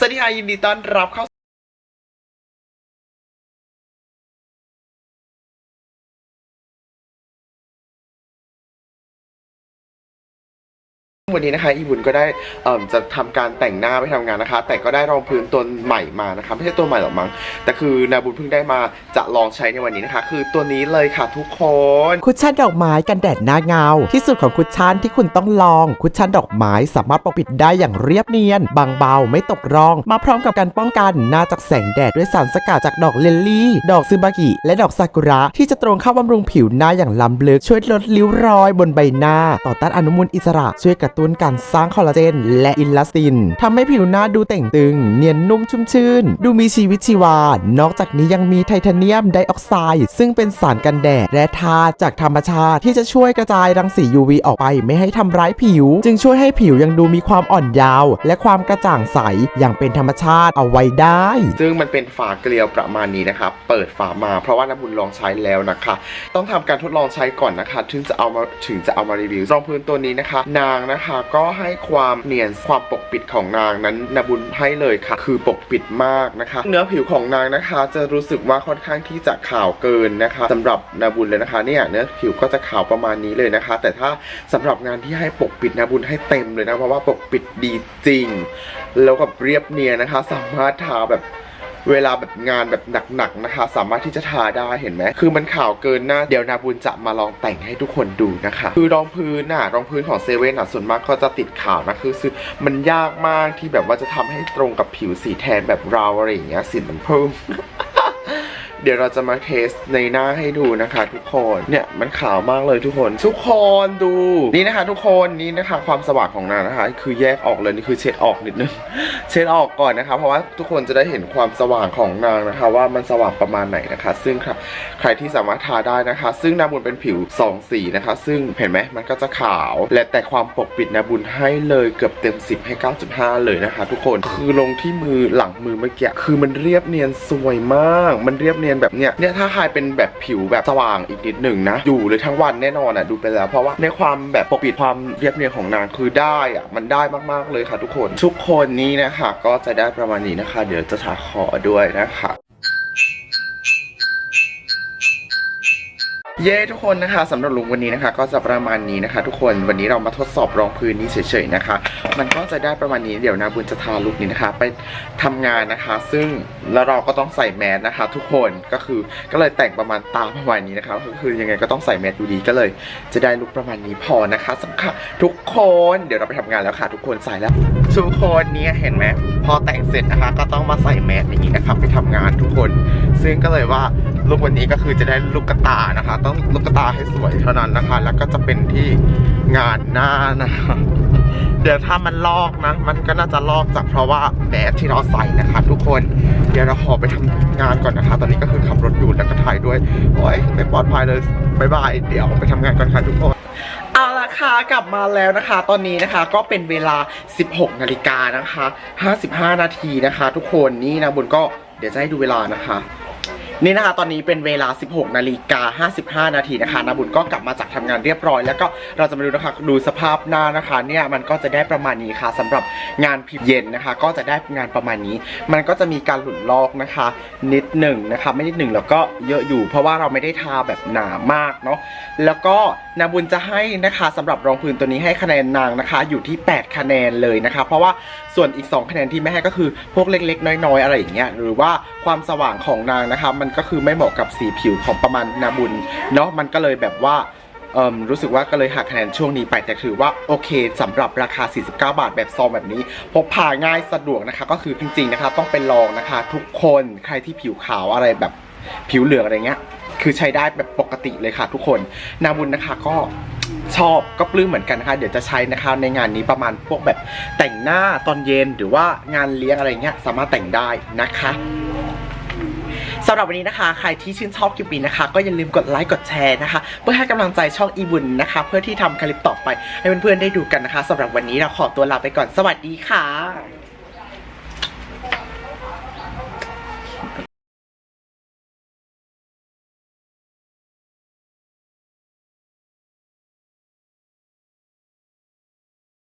สวัสดีค่ะยินดีต้อนรับเข้า วันนี้นะคะอีบุญก็ได้จะทำการแต่งหน้าไปทำงานนะคะ แต่ก็ได้รองพื้นตัวใหม่มานะคะ ไม่ใช่ตัวใหม่หรอกมั้งแต่คือนาบุญเพิ่งได้มาจะลองใช้ในวันนี้นะคะ คือตัวนี้เลยค่ะทุกคนคุชชั่นดอกไม้กันแดดหน้าเงา ที่สุดของคุชชั่นที่คุณต้องลองคุชชั่นดอกไม้สามารถปกปิดได้อย่างเรียบเนียน บางเบาไม่ตกร่อง มาพร้อมกับการป้องกันหน้าจากแสงแดดด้วยสารสกัดจากดอกลิลลี่ ดอกซึบากิและดอกซากุระที่จะตรงเข้าบำรุงผิวหน้าอย่างล้ำลึกช่วยลดริ้วรอยบนใบหน้า ต่อต้านอนุมูลอิสระช่วยกระตุ้นการสร้างคอลลาเจน และอินลาสตินทำให้ผิวหน้าดูเต่งตึง เนียนนุ่มชุ่มชื่น ดูมีชีวิตชีวา นอกจากนี้ยังมีไทเทเนียมไดออกไซด์ซึ่งเป็นสารกันแดดและธาตุจากธรรมชาติที่จะช่วยกระจายรังสี UV ออกไปไม่ให้ทำร้ายผิว จึงช่วยให้ผิวยังดูมีความอ่อนเยาว์และความกระจ่างใสอย่างเป็นธรรมชาติเอาไว้ได้ ซึ่งมันเป็นฝาเกลียวประมาณนี้นะคะเปิดฝามาเพราะว่าน้ำบุญลองใช้แล้วนะคะ ต้องทำการทดลองใช้ก่อนนะคะ ถึงจะเอามาถึงจะเอามารีวิวรองพื้นตัวนี้นะคะ นางนะคะก็ให้ความเนียนความปกปิดของนางนั้นนาบุญให้เลยค่ะ คือปกปิดมากนะคะ เนื้อผิวของนางนะคะ จะรู้สึกว่าค่อนข้างที่จะขาวเกินนะคะสำหรับนาบุญเลยนะคะเนี่ยเนื้อผิวก็จะขาวประมาณนี้เลยนะคะ แต่ถ้าสำหรับงานที่ให้ปกปิดนาบุญให้เต็มเลยนะเพราะว่าปกปิดดีจริง แล้วกับเรียบเนียนนะคะ สามารถทาแบบ เวลาแบบงานแบบหนักๆนะคะ สามารถที่จะทาได้เห็นไหมคือมันขาวเกินหน้าเดี๋ยวนาบุญจะมาลองแต่งให้ทุกคนดูนะคะ คือรองพื้นน่ะรองพื้นของเซเว่นอะส่วนมากก็จะติดขาวนะคือซึ่งมันยากมากที่แบบว่าจะทำให้ตรงกับผิวสีแทนแบบเราอะไรอย่างเงี้ยสีมันพุ่ม เดี๋ยวเราจะมาเทสในหน้าให้ดูนะคะทุกคนเนี่ยมันขาวมากเลยทุกคน ทุกคนดูนี่นะคะ ทุกคนนี่นะคะ ความสว่างของนางนะคะ คือแยกออกเลยนี่คือเช็ดออกนิดนึงเช็ดออกก่อนนะคะ เพราะว่าทุกคนจะได้เห็นความสว่างของนางนะคะ ว่ามันสว่างประมาณไหนนะคะ ซึ่งค่ะใครที่สามารถทาได้นะคะ ซึ่งนาบุญเป็นผิวสองสีนะคะ ซึ่งเห็นไหมมันก็จะขาว และแต่ความปกปิดนาบุญให้เลยเกือบเต็ม 10 ให้ 9.5 เลยนะคะ ทุกคนคือลงที่มือหลังมือเมื่อกี้คือมันเรียบเนียนสวยมาก มันเรียบเนียนแบบเนี้ยเนี่ยถ้าใครเป็นแบบผิวแบบสว่างอีกนิดหนึ่งนะ อยู่เลยทั้งวันแน่นอนอะดูไปแล้ว เพราะว่าในความแบบปกปิดความเรียบเนียนของนางคือได้อะมันได้มากๆเลยค่ะทุกคน ทุกคนนี้นะคะก็จะได้ประมาณนี้นะคะ เดี๋ยวจะทาคอด้วยนะคะ เย้ทุกคนนะคะสำหรับลุงวันนี้นะคะ ก็จะประมาณนี้นะคะ ทุกคนวันนี้เรามาทดสอบรองพื้นนี้เฉยๆนะคะ มันก็จะได้ประมาณนี้เดี๋ยวนาบุญจะทาลุกนี้นะคะ ไปทำงานนะคะ ซึ่งแล้วเราก็ต้องใส่แมสนะคะ ทุกคนก็คือก็เลยแต่งประมาณตามประมาณนี้นะคะก็คือยังไงก็ต้องใส่แมสอยู่ดีก็เลย จะได้ลุกประมาณนี้พอนะคะสำคัญทุกคนเดี๋ยวเราไปทำงานแล้วค่ะ ทุกคนใส่แล้ว ทุกคนเนี่ยเห็นไหมพอแต่งเสร็จนะคะ ก็ต้องมาใส่แมสอย่างนี้นะคะไปทำงานทุกคน ซึ่งก็เลยว่าลุกวันนี้ก็คือจะได้ลูกกระตานะคะต้องลูกตาให้สวยเท่านั้นนะคะ แล้วก็จะเป็นที่งานหน้านะคะ เดี๋ยวถ้ามันลอกนะ มันก็น่าจะลอกจากเพราะว่าแมสที่เราใส่นะคะ ทุกคน เดี๋ยวเราขอไปทำงานก่อนนะคะ ตอนนี้ก็คือขับรถอยู่แล้วก็ถ่ายด้วย โอ้ยไม่ปลอดภัยเลยบายบาย เดี๋ยวไปทำงานก่อนค่ะทุกคนเอาละค่ะกลับมาแล้วนะคะ ตอนนี้นะคะก็เป็นเวลา 16 นาฬิกานะคะ 55 นาทีนะคะ ทุกคนนี่นะบุญก็เดี๋ยวจะให้ดูเวลานะคะ นี่นะคะ ตอนนี้เป็นเวลา 16 นาฬิกา 55 นาทีนะคะนาบุญก็กลับมาจากทำงานเรียบร้อย แล้วก็เราจะมาดูนะคะดูสภาพหน้านะคะเนี่ยมันก็จะได้ประมาณนี้ค่ะสำหรับงานพิมพ์เย็นนะคะ ก็จะได้งานประมาณนี้ มันก็จะมีการหลุดลอกนะคะ นิดหนึ่งนะคะไม่นิดหนึ่งแล้วก็เยอะอยู่ เพราะว่าเราไม่ได้ทาแบบหนามากเนาะแล้วก็นาบุญจะให้นะคะสำหรับรองพื้นตัวนี้ให้คะแนนนางนะคะ อยู่ที่ 8 คะแนนเลยนะคะ เพราะว่าส่วนอีก 2 คะแนนที่ไม่ให้ก็คือพวกเล็กๆ น้อยๆ อะไรอย่างเงี้ยหรือว่าความสว่างของนางนะคะมันก็คือไม่เหมาะกับสีผิวของประมาณนาบุญเนาะมันก็เลยแบบว่าเอ่มรู้สึกว่าก็เลยหักคะแนนช่วงนี้ไปแต่ถือว่าโอเคสำหรับราคา 49 บาทแบบซองแบบนี้ พกพาง่ายสะดวกนะคะ ก็คือจริงๆนะคะ ต้องเป็นลองนะคะ ทุกคนใครที่ผิวขาวอะไรแบบผิวเหลืองอะไรเงี้ย คือใช้ได้แบบปกติเลยค่ะทุกคนนาบุญนะคะก็ชอบก็ปลื้มเหมือนกันนะคะเดี๋ยวจะใช้นะคะในงานนี้ประมาณพวกแบบแต่งหน้าตอนเย็นหรือว่างานเลี้ยงอะไรเงี้ยสามารถแต่งได้นะคะ สำหรับวันนี้นะคะ ใครที่ชื่นชอบคลิปนี้นะคะ ก็อย่าลืมกดไลค์กดแชร์นะคะ เพื่อให้กำลังใจช่องอีบุญนะคะ เพื่อที่ทำคลิปต่อไปให้เพื่อนๆได้ดูกันนะคะสำหรับวันนี้เราขอตัวลาไปก่อนสวัสดีค่ะ